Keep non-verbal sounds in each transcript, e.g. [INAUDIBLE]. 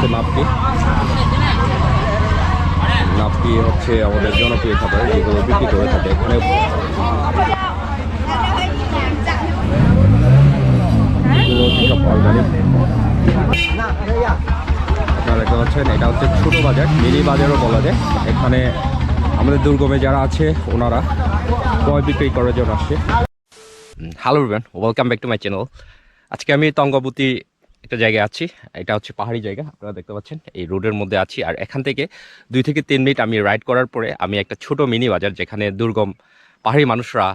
হচ্ছে নাপকি। নাপকি হচ্ছে আমাদের জনপ্রিয় খাবার, যেগুলো বিক্রি করে থাকে এখানে। আপনারা দেখতে পাচ্ছেন, এটা হচ্ছে ছোট বাজার, মিনি বাজারও বলা যায়। এখানে আমাদের দুর্গমে যারা আছে, ওনারা ক্রয় বিক্রি করার জন্য আসছে। Hello Ruben welcome back to my channel আজকে আমি তঙ্গবতী একটা জায়গায় আছি, এটা হচ্ছে পাহাড়ি জায়গা, আপনারা দেখতে পাচ্ছেন। এই রোডের মধ্যে আছি, আর এখান থেকে দুই থেকে তিন মিনিট আমি রাইড করার পরে আমি একটা ছোট মিনি বাজার যেখানে দুর্গম পাহাড়ি মানুষরা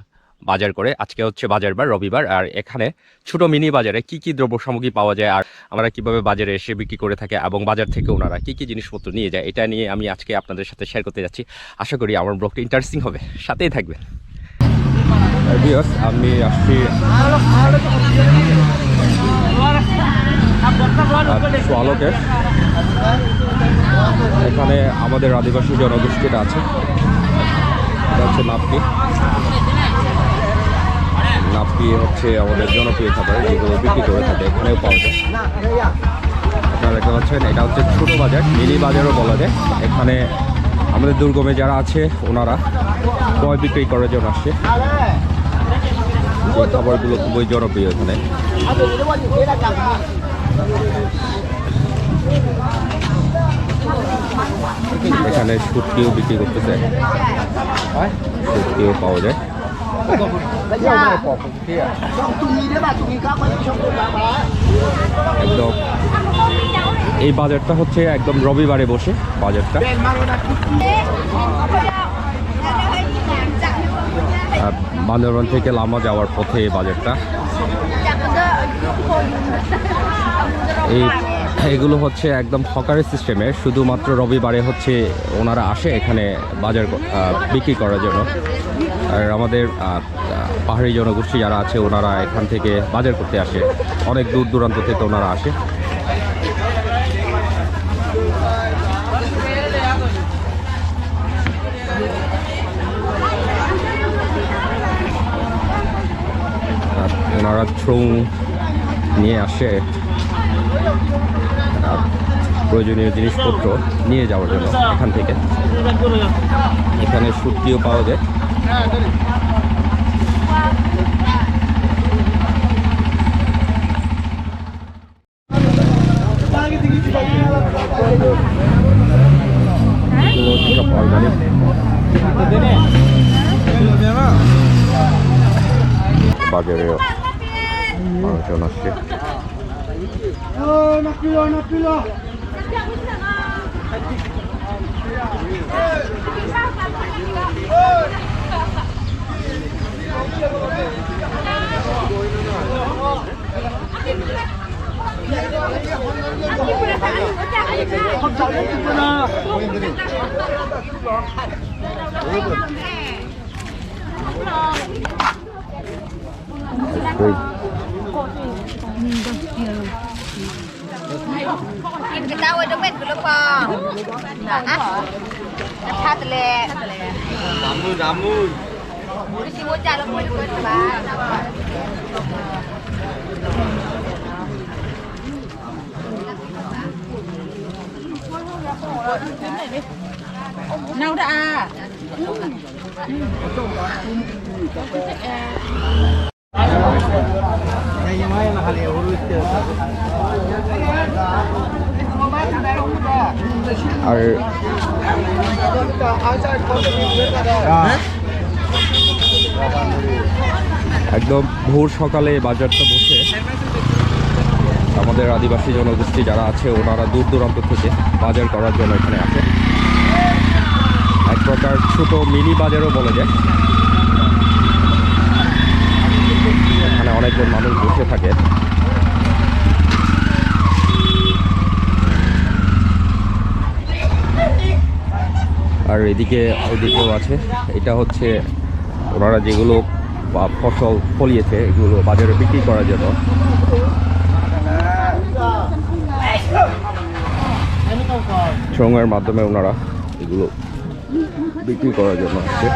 বাজার করে। আজকে হচ্ছে বাজার বার রবিবার, আর এখানে ছোট মিনি বাজারে কি কি দ্রব্য সামগ্রী পাওয়া যায়, আর আমরা কীভাবে বাজারে এসে বিক্রি করে থাকে এবং বাজার থেকে ওনারা কি কি জিনিসপত্র নিয়ে যায়, এটা নিয়ে আমি আজকে আপনাদের সাথে শেয়ার করতে যাচ্ছি। আশা করি আমার ব্লগটা ইন্টারেস্টিং হবে, সাথেই ভিউয়ার্স আমি আসছি। সোয়ালোকে এখানে আমাদের আদিবাসী জনগোষ্ঠীটা আছে। এটা হচ্ছে নাপকি। নাপকি হচ্ছে আমাদের জনপ্রিয় খাবার, যেগুলো বিক্রি করে থাকে, এখানেও পাওয়া যায়। আপনারা দেখতে পাচ্ছেন, এটা হচ্ছে ছোট বাজার, মিনি বাজারও বলা যায়। এখানে আমাদের দুর্গমে যারা আছে, ওনারা ক্রয় বিক্রি করার জন্য আসছে খাবারগুলো খুবই জনপ্রিয় এখানে। এখানে সুটকিও বিক্রি করতেছে। সুটকিও পাওয়া যায়। একদম। এই বাজারটা হচ্ছে একদম রবিবারে বসে বাজারটা। বান্দরবান থেকে লামা যাওয়ার পথে এই বাজারটা। এই [COUGHS] এগুলো হচ্ছে একদম হকারের সিস্টেমে, শুধুমাত্র রবিবারে হচ্ছে ওনারা আসে এখানে বাজার বিক্রি করার জন্য। আর আমাদের পাহাড়ি জনগোষ্ঠী যারা আছে, ওনারা এখান থেকে বাজার করতে আসে। অনেক দূর দূরান্ত থেকে ওনারা আসে। নিয়ে আসে। প্রয়োজনীয় জিনিসপত্র নিয়ে যাওয়ার জন্য এখান থেকে। এখানে সুটকিও পাওয়া যায়। Ano siya na siya? Oh, nakulo, nakulo! Good. กินกระเจ้าไว้จะเม็ดกันหรือเปล่าอะอะท่าทะเลน้ำมือน้ำมือดิฉันว่าจะลงมือด้วยสบายเนาดาอืม আর একদম ভোর সকালে বাজারটা বসে আমাদের আদিবাসী জনগোষ্ঠী যারা আছে, ওনারা দূর দূরান্ত থেকে বাজার করার জন্য এখানে আসে। এক প্রকার ছোট মিনি বাজারও বলা যায় এখানে অনেকজন মানুষ বসে থাকে আর এদিকে ওইদিকেও আছে। এটা হচ্ছে ওনারা যেগুলো ফসল ফলিয়েছে, এগুলো বাজারে বিক্রি করার জন্য। সঙ্গের মাধ্যমে ওনারা এগুলো বিক্রি করার জন্য আসছে।